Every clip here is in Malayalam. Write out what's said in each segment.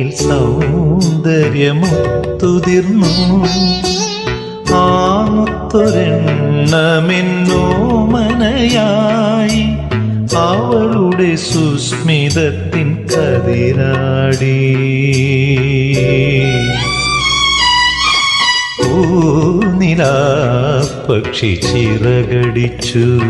പക്ഷി സൗന്ദര്യമുത്തുതിർന്നു. ആ മുത്തൊരെണ്ണമെന്നോ മനയായി അവളുടെ സുസ്മിതത്തിൻ കതിരാടി. പൂനില പക്ഷി ചിറകടിച്ചു.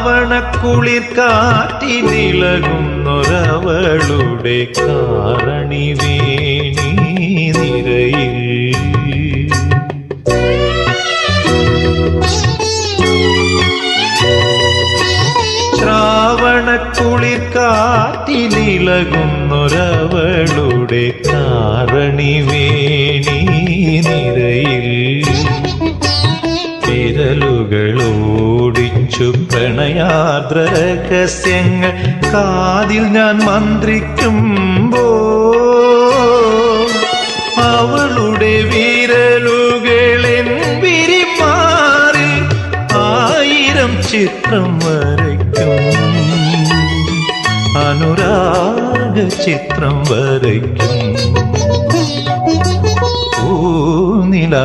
ശ്രാവണക്കുളിർ കാറ്റിനിളകുന്നൊരവളുടെ കാരണി വേണി നിരയിൽ. ശ്രാവണക്കുളിർ കാറ്റിനിളകുന്നൊരവളുടെ കാരണി വേണി നിരയിൽ. വിരലുകളോടിച്ചു പ്രണയാർദ്ര രഹസ്യങ്ങൾ കാതിൽ ഞാൻ മന്ത്രിക്കുമ്പോ അവളുടെ വിരലുകളിൻ വിരിമാറി ആയിരം ചിത്രം വരയ്ക്കും. അനുരാഗ ചിത്രം വരയ്ക്കും. പൂനില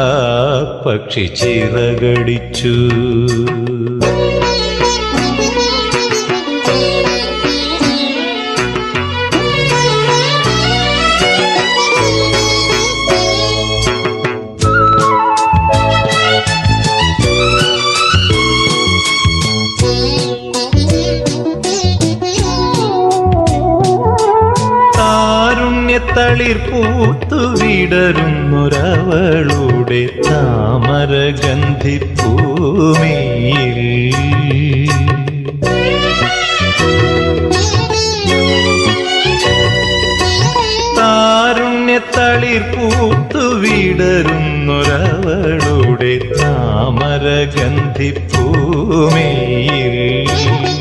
പക്ഷി ചിറകടിച്ചു. താരുണ്യത്തളിർ പൂത്തു വിടരുന്നൊരവളുടെ താമരഗന്ധിപ്പൂമിയിൽ താരുണ്യത്തളിർ പൂത്തു വിടരുന്നൊരവളുടെ താമരഗന്ധിപ്പൂമിയിൽ അടിമുടി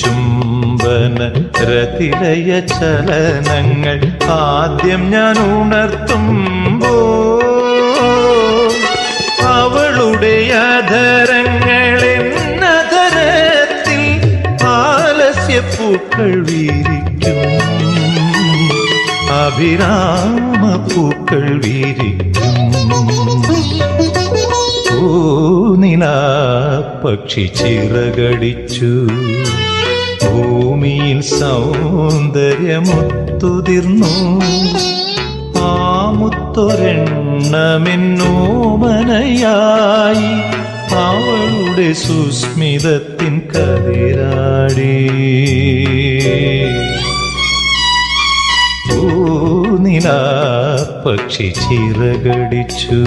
ചുംബന രതിലയ ചലനങ്ങൾ ആദ്യം ഞാൻ ഉണർത്തുമ്പോ അവളുടെ അധരങ്ങളിൽ നഗരത്തിൽ ആലസ്യപ്പൂക്കൾ വീരിക്കും. അഭിരാമ പൂക്കൾ വീരിക്കും പക്ഷി ചിറകടിച്ചു. ഭൂമിയിൽ സൗന്ദര്യമൊത്തുതിർന്നു. ആമുത്തൊരെണ്ണമെന്നോമനയായി അവളുടെ സുസ്മിതത്തിൻ കതിരാടി. പക്ഷി ചിറകടിച്ചു.